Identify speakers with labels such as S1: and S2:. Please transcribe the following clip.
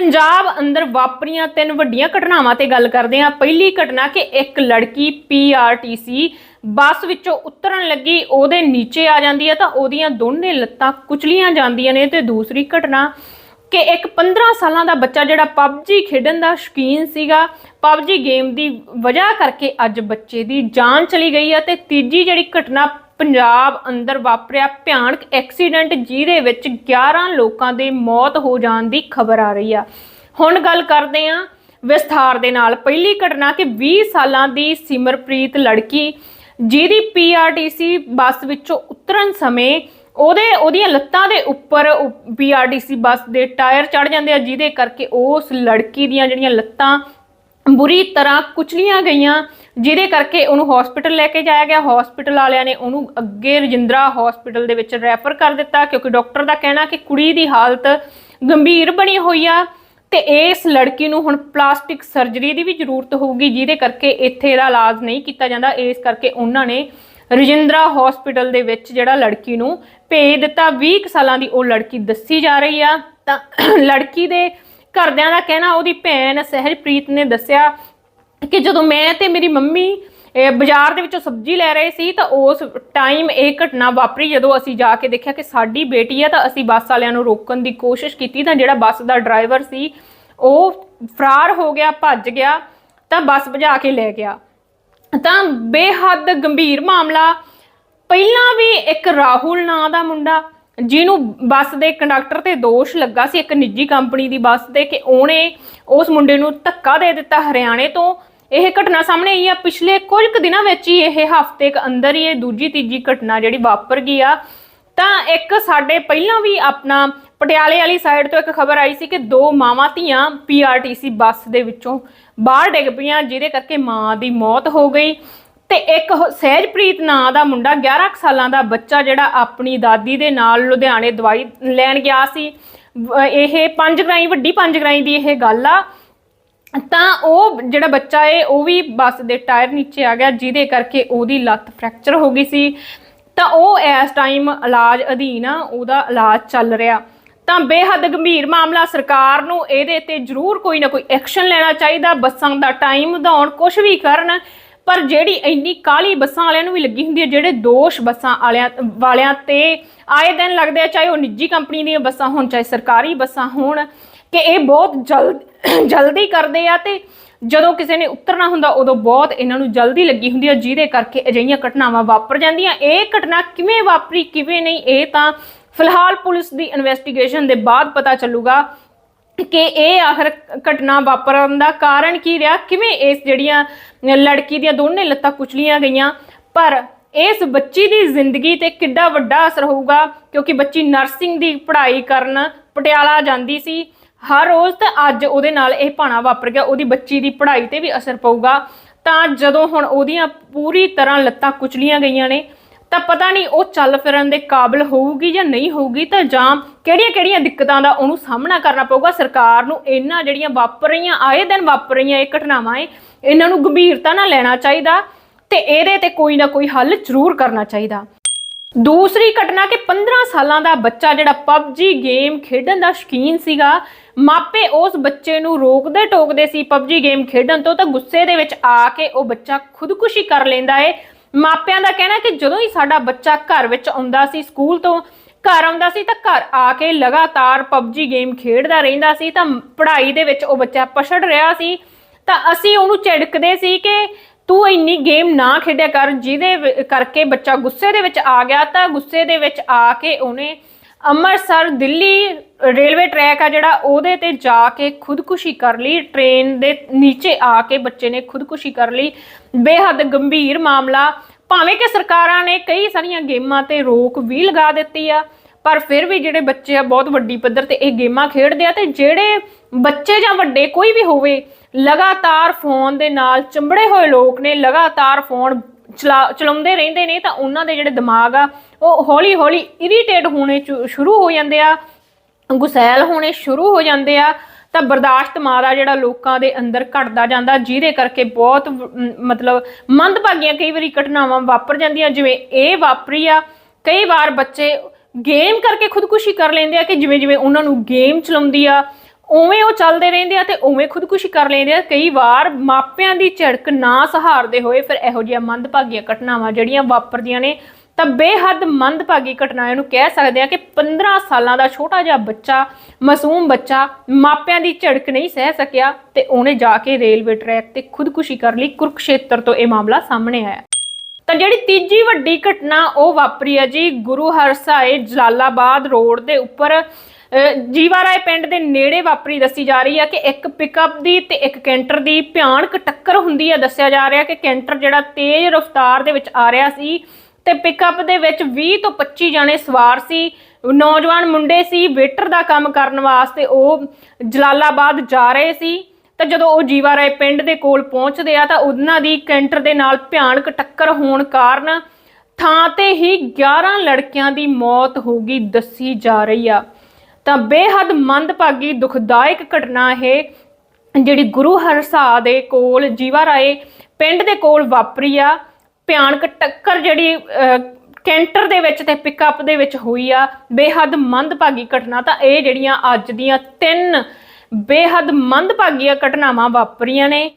S1: ਪੰਜਾਬ ਅੰਦਰ ਵਾਪਰੀਆਂ ਤਿੰਨ ਵੱਡੀਆਂ ਘਟਨਾਵਾਂ ਤੇ ਗੱਲ ਕਰਦੇ ਹਾਂ। ਪਹਿਲੀ ਘਟਨਾ ਕਿ ਇੱਕ ਲੜਕੀ ਪੀਆਰਟੀਸੀ ਬੱਸ ਵਿੱਚੋਂ ਉਤਰਨ ਲੱਗੀ, ਉਹਦੇ ਨੀਚੇ ਆ ਜਾਂਦੀ ਹੈ ਤਾਂ ਉਹਦੀਆਂ ਦੋਨੇ ਲੱਤਾਂ ਕੁਚਲੀਆਂ ਜਾਂਦੀਆਂ ਨੇ ਤੇ ਦੂਸਰੀ ਘਟਨਾ ਕਿ ਇੱਕ 15 ਸਾਲਾਂ ਦਾ ਬੱਚਾ ਜਿਹੜਾ ਪਬਜੀ ਖੇਡਣ ਦਾ ਸ਼ੌਕੀਨ ਸੀਗਾ, ਪਬਜੀ ਗੇਮ ਦੀ ਵਜ੍ਹਾ ਕਰਕੇ ਅੱਜ ਬੱਚੇ ਦੀ ਜਾਨ ਚਲੀ ਗਈ ਹੈ ਤੇ ਤੀਜੀ ਜਿਹੜੀ ਘਟਨਾ ਪੰਜਾਬ ਅੰਦਰ ਵਾਪਰਿਆ ਭਿਆਨਕ ਐਕਸੀਡੈਂਟ, ਜਿਹਦੇ ਵਿੱਚ 11 ਲੋਕਾਂ ਦੇ ਮੌਤ ਹੋ ਜਾਣ ਦੀ ਖਬਰ ਆ ਰਹੀ ਆ। ਹੁਣ ਗੱਲ ਕਰਦੇ ਹਾਂ ਵਿਸਥਾਰ ਦੇ ਨਾਲ। ਪਹਿਲੀ ਘਟਨਾ ਕਿ 20 ਸਾਲਾਂ ਦੀ ਸਿਮਰਪ੍ਰੀਤ ਲੜਕੀ, ਜਿਹਦੀ ਪੀਆਰਟੀਸੀ ਬੱਸ ਵਿੱਚੋਂ ਉਤਰਨ ਸਮੇਂ ਉਹਦੇ, ਉਹਦੀਆਂ ਲੱਤਾਂ ਦੇ ਉੱਪਰ ਪੀਆਰਟੀਸੀ ਬੱਸ ਦੇ ਟਾਇਰ ਚੜ ਜਾਂਦੇ ਆ, ਜਿਹਦੇ ਕਰਕੇ ਉਸ ਲੜਕੀ ਦੀਆਂ ਜਿਹੜੀਆਂ ਲੱਤਾਂ ਬੁਰੀ ਤਰ੍ਹਾਂ ਕੁਚਲੀਆਂ ਗਈਆਂ, ਜਿਹਦੇ ਕਰਕੇ ਉਹਨੂੰ ਹਸਪੀਟਲ ਲੈ ਕੇ ਜਾਇਆ ਗਿਆ। ਹਸਪੀਟਲ ਵਾਲਿਆਂ ਨੇ ਉਹਨੂੰ ਅੱਗੇ ਰਜਿੰਦਰਾ ਹਸਪੀਟਲ ਦੇ ਵਿੱਚ ਰੈਫਰ ਕਰ ਦਿੱਤਾ, ਕਿਉਂਕਿ ਡਾਕਟਰ ਦਾ ਕਹਿਣਾ ਕਿ ਕੁੜੀ ਦੀ ਹਾਲਤ ਗੰਭੀਰ ਬਣੀ ਹੋਈ ਆ ਤੇ ਇਸ ਲੜਕੀ ਨੂੰ ਹੁਣ ਪਲਾਸਟਿਕ ਸਰਜਰੀ ਦੀ ਵੀ ਜ਼ਰੂਰਤ ਹੋਊਗੀ, ਜਿਹਦੇ ਕਰਕੇ ਇੱਥੇ ਇਹਦਾ ਇਲਾਜ ਨਹੀਂ ਕੀਤਾ ਜਾਂਦਾ। ਇਸ ਕਰਕੇ ਉਹਨਾਂ ਨੇ ਰਜਿੰਦਰਾ ਹਸਪੀਟਲ ਦੇ ਵਿੱਚ ਜਿਹੜਾ ਲੜਕੀ ਨੂੰ ਭੇਜ ਦਿੱਤਾ। 20 ਕੁ ਸਾਲਾਂ ਦੀ ਉਹ ਲੜਕੀ ਦੱਸੀ ਜਾ ਰਹੀ ਆ। ਤਾਂ ਲੜਕੀ ਦੇ ਘਰਦਿਆਂ ਦਾ ਕਹਿਣਾ, ਉਹਦੀ ਭੈਣ ਸਹਿਜਪ੍ਰੀਤ ਨੇ ਦੱਸਿਆ ਕਿ ਜਦੋਂ ਮੈਂ ਤੇ ਮੇਰੀ ਮੰਮੀ, ਇਹ ਬਾਜ਼ਾਰ ਦੇ ਵਿੱਚੋਂ ਸਬਜ਼ੀ ਲੈ ਰਹੇ ਸੀ ਤਾਂ ਉਸ ਟਾਈਮ ਇਹ ਘਟਨਾ ਵਾਪਰੀ। ਜਦੋਂ ਅਸੀਂ ਜਾ ਕੇ ਦੇਖਿਆ ਕਿ ਸਾਡੀ ਬੇਟੀ ਹੈ ਤਾਂ ਅਸੀਂ ਬੱਸ ਵਾਲਿਆਂ ਨੂੰ ਰੋਕਣ ਦੀ ਕੋਸ਼ਿਸ਼ ਕੀਤੀ ਤਾਂ ਜਿਹੜਾ ਬੱਸ ਦਾ ਡਰਾਈਵਰ ਸੀ, ਉਹ ਫਰਾਰ ਹੋ ਗਿਆ, ਭੱਜ ਗਿਆ, ਤਾਂ ਬੱਸ ਭਜਾ ਕੇ ਲੈ ਗਿਆ। ਤਾਂ ਬੇਹੱਦ ਗੰਭੀਰ ਮਾਮਲਾ। ਪਹਿਲਾਂ ਵੀ ਇੱਕ ਰਾਹੁਲ ਨਾਂ ਦਾ ਮੁੰਡਾ ਜਿਹਨੂੰ ਬੱਸ ਦੇ ਕੰਡਕਟਰ ਤੇ ਦੋਸ਼ ਲੱਗਾ ਸੀ, ਇੱਕ ਨਿੱਜੀ ਕੰਪਨੀ ਦੀ ਬੱਸ ਤੇ, ਕਿ ਉਹਨੇ ਉਸ ਮੁੰਡੇ ਨੂੰ ਧੱਕਾ ਦੇ ਦਿੱਤਾ ਹਰਿਆਣੇ ਤੋਂ। ਇਹ ਘਟਨਾ ਸਾਹਮਣੇ ਆਈ ਆ। ਪਿਛਲੇ ਕੁਝ ਕੁ ਦਿਨਾਂ ਵਿੱਚ ਹੀ ਇਹ ਹਫ਼ਤੇ ਕ ਅੰਦਰ ਹੀ ਇਹ ਦੂਜੀ ਤੀਜੀ ਘਟਨਾ ਜਿਹੜੀ ਵਾਪਰ ਗਈ ਆ। ਤਾਂ ਇੱਕ ਸਾਡੇ ਪਹਿਲਾਂ ਵੀ ਆਪਣਾ ਪਟਿਆਲੇ ਵਾਲੀ ਸਾਈਡ ਤੋਂ ਇੱਕ ਖਬਰ ਆਈ ਸੀ ਕਿ ਦੋ ਮਾਵਾਂ ਧੀਆਂ ਪੀਆਰਟੀਸੀ ਬੱਸ ਦੇ ਵਿੱਚੋਂ ਬਾਹਰ ਡਿੱਗ ਪਈਆਂ, ਜਿਹਦੇ ਕਰਕੇ ਮਾਂ ਦੀ ਮੌਤ ਹੋ ਗਈ। ਤੇ ਇੱਕ ਸਹਿਜਪ੍ਰੀਤ ਨਾਂ ਦਾ ਮੁੰਡਾ 11 ਕੁ ਸਾਲਾਂ ਦਾ ਬੱਚਾ ਜਿਹੜਾ ਆਪਣੀ ਦਾਦੀ ਦੇ ਨਾਲ ਲੁਧਿਆਣੇ ਦਵਾਈ ਲੈਣ ਗਿਆ ਸੀ। ਇਹ ਪੰਜ ਗਰਾਈ, ਵੱਡੀ ਪੰਜ ਗਰਾਈ ਦੀ ਇਹ ਗੱਲ ਆ। ਤਾਂ ਉਹ ਜਿਹੜਾ ਬੱਚਾ ਏ, ਉਹ ਵੀ ਬੱਸ ਦੇ ਟਾਇਰ ਨੀਚੇ ਆ ਗਿਆ, ਜਿਹਦੇ ਕਰਕੇ ਉਹਦੀ ਲੱਤ ਫ੍ਰੈਕਚਰ ਹੋ ਗਈ ਸੀ। ਤਾਂ ਉਹ ਇਸ ਟਾਈਮ ਇਲਾਜ ਅਧੀਨ ਆ, ਉਹਦਾ ਇਲਾਜ ਚੱਲ ਰਿਹਾ। ਤਾਂ ਬੇਹੱਦ ਗੰਭੀਰ ਮਾਮਲਾ, ਸਰਕਾਰ ਨੂੰ ਇਹਦੇ ਤੇ ਜ਼ਰੂਰ ਕੋਈ ਨਾ ਕੋਈ ਐਕਸ਼ਨ ਲੈਣਾ ਚਾਹੀਦਾ। ਬੱਸਾਂ ਦਾ ਟਾਈਮ ਵਧਾਉਣ ਕੁਝ ਵੀ ਕਰਨ ਪਰ ਜਿਹੜੀ ਇੰਨੀ ਕਾਲੀ ਬੱਸਾਂ ਵਾਲਿਆਂ ਨੂੰ ਵੀ ਲੱਗੀ ਹੁੰਦੀ ਹੈ, ਜਿਹੜੇ ਦੋਸ਼ ਬੱਸਾਂ ਵਾਲਿਆਂ ਵਾਲਿਆਂ ਤੇ ਆਏ ਦਿਨ ਲੱਗਦੇ ਆ, ਚਾਹੇ ਉਹ ਨਿੱਜੀ ਕੰਪਨੀ ਦੀਆਂ ਬੱਸਾਂ ਹੋਣ, ਚਾਹੇ ਸਰਕਾਰੀ ਬੱਸਾਂ ਹੋਣ, ਕਿ ਇਹ ਬਹੁਤ ਜਲਦ, ਜਲਦੀ ਕਰਦੇ ਆ ਤੇ ਜਦੋਂ ਕਿਸੇ ਨੇ ਉਤਰਨਾ ਹੁੰਦਾ, ਉਦੋਂ ਬਹੁਤ ਇਹਨਾਂ ਨੂੰ ਜਲਦੀ ਲੱਗੀ ਹੁੰਦੀ ਹੈ ਜਿਹਦੇ ਕਰਕੇ ਅਜਿਹੀਆਂ ਘਟਨਾਵਾਂ ਵਾਪਰ ਜਾਂਦੀਆਂ। ਇਹ ਘਟਨਾ ਕਿਵੇਂ ਵਾਪਰੀ, ਕਿਵੇਂ ਨਹੀਂ, ਇਹ ਤਾਂ ਫਿਲਹਾਲ ਪੁਲਿਸ ਦੀ ਇਨਵੈਸਟੀਗੇਸ਼ਨ ਦੇ ਬਾਅਦ ਪਤਾ ਚੱਲੂਗਾ। ਕਿ ਇਹ ਆਖਰ ਘਟਨਾ ਵਾਪਰਨ ਦਾ ਕਾਰਨ ਕੀ ਰਿਹਾ? ਕਿਵੇਂ ਇਸ ਜਿਹੜੀਆਂ ਲੜਕੀ ਦੀਆਂ ਦੋਨੇ ਲੱਤਾਂ ਕੁਚਲੀਆਂ ਗਈਆਂ? ਪਰ ਇਸ ਬੱਚੀ ਦੀ ਜ਼ਿੰਦਗੀ ਤੇ ਕਿੱਡਾ ਵੱਡਾ ਅਸਰ ਹੋਊਗਾ? ਕਿਉਂਕਿ ਬੱਚੀ ਨਰਸਿੰਗ ਦੀ ਪੜ੍ਹਾਈ ਕਰਨ ਪਟਿਆਲਾ ਜਾਂਦੀ ਸੀ। ਹਰ ਰੋਜ਼ ਤੇ ਅੱਜ ਉਹਦੇ ਨਾਲ ਇਹ ਭਾਣਾ ਵਾਪਰ ਗਿਆ। ਉਹਦੀ ਬੱਚੀ ਦੀ ਪੜ੍ਹਾਈ ਤੇ ਵੀ ਅਸਰ ਪਊਗਾ। ਤਾਂ ਜਦੋਂ ਹੁਣ ਉਹਦੀਆਂ ਪੂਰੀ ਤਰ੍ਹਾਂ ਲੱਤਾਂ ਕੁਚਲੀਆਂ ਗਈਆਂ ਨੇ ਤਾਂ ਪਤਾ ਨਹੀਂ ਉਹ ਚੱਲ ਫਿਰਨ ਦੇ ਕਾਬਿਲ ਹੋਊਗੀ ਜਾਂ ਨਹੀਂ ਹੋਊਗੀ ਤਾਂ ਜਾਂ ਕਿਹੜੀਆਂ-ਕਿਹੜੀਆਂ ਦਿੱਕਤਾਂ ਦਾ ਉਹਨੂੰ ਸਾਹਮਣਾ ਕਰਨਾ ਪਊਗਾ। ਸਰਕਾਰ ਨੂੰ ਇਹਨਾਂ ਜਿਹੜੀਆਂ ਵਾਪਰ ਰਹੀਆਂ ਆਏ ਦਿਨ ਵਾਪਰ ਰਹੀਆਂ ਇਹ ਘਟਨਾਵਾਂ ਏ, ਇਹਨਾਂ ਨੂੰ ਗੰਭੀਰਤਾ ਨਾਲ ਲੈਣਾ ਚਾਹੀਦਾ ਤੇ ਇਹਦੇ ਤੇ ਕੋਈ ਨਾ ਕੋਈ ਹੱਲ ਜ਼ਰੂਰ ਕਰਨਾ ਚਾਹੀਦਾ। ਦੂਸਰੀ ਘਟਨਾ ਕਿ 15 ਸਾਲਾਂ ਦਾ ਬੱਚਾ ਜਿਹੜਾ PUBG ਗੇਮ ਖੇਡਣ ਦਾ ਸ਼ੌਕੀਨ ਸੀਗਾ, ਮਾਪੇ ਉਸ ਬੱਚੇ ਨੂੰ ਰੋਕਦੇ ਟੋਕਦੇ ਸੀ PUBG ਗੇਮ ਖੇਡਣ ਤੋਂ ਤਾਂ ਗੁੱਸੇ ਦੇ ਵਿੱਚ ਆ ਕੇ ਉਹ ਬੱਚਾ ਖੁਦਕੁਸ਼ੀ ਕਰ ਲੈਂਦਾ ਏ। ਮਾਪਿਆਂ ਦਾ ਕਹਿਣਾ ਕਿ ਜਦੋਂ ਹੀ ਸਾਡਾ ਬੱਚਾ ਘਰ ਵਿੱਚ ਆਉਂਦਾ ਸੀ, ਸਕੂਲ ਤੋਂ ਘਰ ਆਉਂਦਾ ਸੀ ਤਾਂ ਘਰ ਆ ਕੇ ਲਗਾਤਾਰ PUBG ਗੇਮ ਖੇਡਦਾ ਰਹਿੰਦਾ ਸੀ, ਤਾਂ ਪੜ੍ਹਾਈ ਦੇ ਵਿੱਚ ਉਹ ਬੱਚਾ ਪਛੜ ਰਿਹਾ ਸੀ। ਤਾਂ ਅਸੀਂ ਉਹਨੂੰ ਝਿੜਕਦੇ ਸੀ ਕਿ ਤੂੰ ਇੰਨੀ ਗੇਮ ਨਾ ਖੇਡਿਆ ਕਰ, ਜਿਹਦੇ ਕਰਕੇ ਬੱਚਾ ਗੁੱਸੇ ਦੇ ਵਿੱਚ ਆ ਗਿਆ। ਤਾਂ ਗੁੱਸੇ ਦੇ ਵਿੱਚ ਆ ਕੇ ਉਹਨੇ ਅੰਮ੍ਰਿਤਸਰ ਦਿੱਲੀ ਰੇਲਵੇ ਟਰੈਕ ਆ ਜਿਹੜਾ, ਉਹਦੇ ਤੇ ਜਾ ਕੇ ਖੁਦਕੁਸ਼ੀ ਕਰ ਲਈ। ਟ੍ਰੇਨ ਦੇ ਨੀਚੇ ਆ ਕੇ ਬੱਚੇ ਨੇ ਖੁਦਕੁਸ਼ੀ ਕਰ ਲਈ। ਬੇਹੱਦ ਗੰਭੀਰ ਮਾਮਲਾ। ਭਾਵੇਂ ਕਿ ਸਰਕਾਰਾਂ ਨੇ ਕਈ ਸਾਰੀਆਂ ਗੇਮਾਂ ਤੇ ਰੋਕ ਵੀ ਲਗਾ ਦਿੱਤੀ ਆ, ਪਰ ਫਿਰ ਵੀ ਜਿਹੜੇ ਬੱਚੇ ਆ ਬਹੁਤ ਵੱਡੀ ਪੱਧਰ ਤੇ ਇਹ ਗੇਮਾਂ ਖੇਡਦੇ ਆ ਤੇ ਜਿਹੜੇ ਬੱਚੇ ਜਾਂ ਵੱਡੇ ਕੋਈ ਵੀ ਹੋਵੇ, ਲਗਾਤਾਰ ਫੋਨ ਦੇ ਨਾਲ ਚੰਬੜੇ ਹੋਏ ਲੋਕ ਨੇ, ਲਗਾਤਾਰ ਫੋਨ ਚਲਾ, ਚਲਾਉਂਦੇ ਰਹਿੰਦੇ ਨੇ ਤਾਂ ਉਹਨਾਂ ਦੇ ਜਿਹੜੇ ਦਿਮਾਗ ਆ, ਉਹ ਹੌਲੀ ਹੌਲੀ ਇਰੀਟੇਟ ਹੋਣੇ ਚੁ- ਸ਼ੁਰੂ ਹੋ ਜਾਂਦੇ ਆ, ਗੁਸੈਲ ਹੋਣੇ ਸ਼ੁਰੂ ਹੋ ਜਾਂਦੇ ਆ ਤਾਂ ਬਰਦਾਸ਼ਤ ਮਾਰਾ ਜਿਹੜਾ ਲੋਕਾਂ ਦੇ ਅੰਦਰ ਘਟਦਾ ਜਾਂਦਾ, ਜਿਹਦੇ ਕਰਕੇ ਬਹੁਤ ਮਤਲਬ ਮੰਦਭਾਗੀਆਂ ਕਈ ਵਾਰੀ ਘਟਨਾਵਾਂ ਵਾਪਰ ਜਾਂਦੀਆਂ, ਜਿਵੇਂ ਇਹ ਵਾਪਰੀ ਆ, ਕਈ ਵਾਰ ਬੱਚੇ ਗੇਮ ਕਰਕੇ ਖੁਦਕੁਸ਼ੀ ਕਰ ਲੈਂਦੇ ਆ ਕਿ ਜਿਵੇਂ ਜਿਵੇਂ ਉਹਨਾਂ ਨੂੰ ਗੇਮ ਚਲਾਉਂਦੀ ਆ, ਉਵੇਂ ਉਹ ਚੱਲਦੇ ਰਹਿੰਦੇ ਆ ਤੇ ਉਵੇਂ ਖੁਦਕੁਸ਼ੀ ਕਰ ਲੈਂਦੇ ਆ। ਕਈ ਵਾਰ ਮਾਪਿਆਂ ਦੀ ਝਿੜਕ ਨਾ ਸਹਾਰਦੇ ਹੋਏ ਫਿਰ ਇਹੋ ਜਿਹੀਆਂ ਮੰਦਭਾਗੀਆਂ ਘਟਨਾਵਾਂ ਜਿਹੜੀਆਂ ਵਾਪਰਦੀਆਂ ਨੇ ਤਾਂ ਬੇਹੱਦ ਮੰਦਭਾਗੀ ਘਟਨਾ ਇਹਨੂੰ ਕਹਿ ਸਕਦੇ ਆ ਕਿ 15 ਸਾਲਾਂ ਦਾ ਛੋਟਾ ਜਿਹਾ ਬੱਚਾ ਮਾਸੂਮ ਬੱਚਾ ਮਾਪਿਆਂ ਦੀ ਝੜਕ ਨਹੀਂ ਸਹਿ ਸਕਿਆ ਤੇ ਉਹਨੇ ਜਾ ਕੇ ਰੇਲਵੇ ਟਰੈਕ ਤੇ ਖੁਦਕੁਸ਼ੀ ਕਰ ਲਈ। ਕੁਰਕਸ਼ੇਤਰ ਤੋਂ ਇਹ ਮਾਮਲਾ ਸਾਹਮਣੇ ਆਇਆ। ਤਾਂ ਜਿਹੜੀ ਤੀਜੀ ਵੱਡੀ ਘਟਨਾ ਉਹ ਵਾਪਰੀ ਹੈ ਜੀ ਗੁਰੂ ਹਰਸਾਏ ਜਲਾਲਾਬਾਦ ਰੋਡ ਦੇ ਉੱਪਰ। ਅਹ, ਜੀਵਾ ਰਾਏ ਪਿੰਡ ਦੇ ਨੇੜੇ ਵਾਪਰੀ। ਦੱਸੀ ਜਾ ਰਹੀ ਹੈ ਕਿ ਇੱਕ ਪਿਕਅਪ ਦੀ ਤੇ ਇੱਕ ਕੈਂਟਰ ਦੀ ਭਿਆਨਕ ਟੱਕਰ ਹੁੰਦੀ ਹੈ। ਦੱਸਿਆ ਜਾ ਰਿਹਾ ਕਿ ਕੈਂਟਰ ਜਿਹੜਾ ਤੇਜ਼ ਰਫ਼ਤਾਰ ਦੇ ਵਿੱਚ ਆ ਰਿਹਾ ਸੀ। ਤੇ ਪਿਕਅਪ ਦੇ ਵਿੱਚ 20 ਤੋਂ 25 ਜਣੇ ਸਵਾਰ ਸੀ। ਨੌਜਵਾਨ ਮੁੰਡੇ ਸੀ ਵੇਟਰ ਦਾ ਕੰਮ ਕਰਨ ਵਾਸਤੇ ਉਹ ਜਲਾਲਾਬਾਦ ਜਾ ਰਹੇ ਸੀ। ਤਾਂ ਜਦੋਂ ਉਹ ਜੀਵਾ ਰਾਏ ਪਿੰਡ ਦੇ ਕੋਲ ਪਹੁੰਚਦੇ ਆ ਤਾਂ ਉਹਨਾਂ ਦੀ ਕੈਂਟਰ ਦੇ ਨਾਲ ਭਿਆਨਕ ਟੱਕਰ ਹੋਣ ਕਾਰਨ ਥਾਂ ਤੇ ਹੀ 11 ਲੜਕਿਆਂ ਦੀ ਮੌਤ ਹੋ ਗਈ ਦੱਸੀ ਜਾ ਰਹੀ ਆ। ਤਾਂ ਬੇਹੱਦ ਮੰਦਭਾਗੀ, ਦੁਖਦਾਇਕ ਘਟਨਾ ਇਹ ਜਿਹੜੀ ਗੁਰੂ ਹਰਸਾ ਦੇ ਕੋਲ ਜੀਵਾ ਰਾਏ ਪਿੰਡ ਦੇ ਕੋਲ ਵਾਪਰੀ ਆ। ਭਿਆਨਕ ਟੱਕਰ ਜਿਹੜੀ ਕੈਂਟਰ ਦੇ ਵਿੱਚ ਤੇ ਪਿਕਅਪ ਦੇ ਵਿੱਚ ਹੋਈ ਆ, ਬੇਹੱਦ ਮੰਦਭਾਗੀ ਘਟਨਾ ਤਾਂ ਇਹ ਜਿਹੜੀਆਂ ਅੱਜ ਦੀਆਂ ਤਿੰਨ ਬੇਹੱਦ ਮੰਦਭਾਗੀਆਂ ਘਟਨਾਵਾਂ ਵਾਪਰੀਆਂ ਨੇ।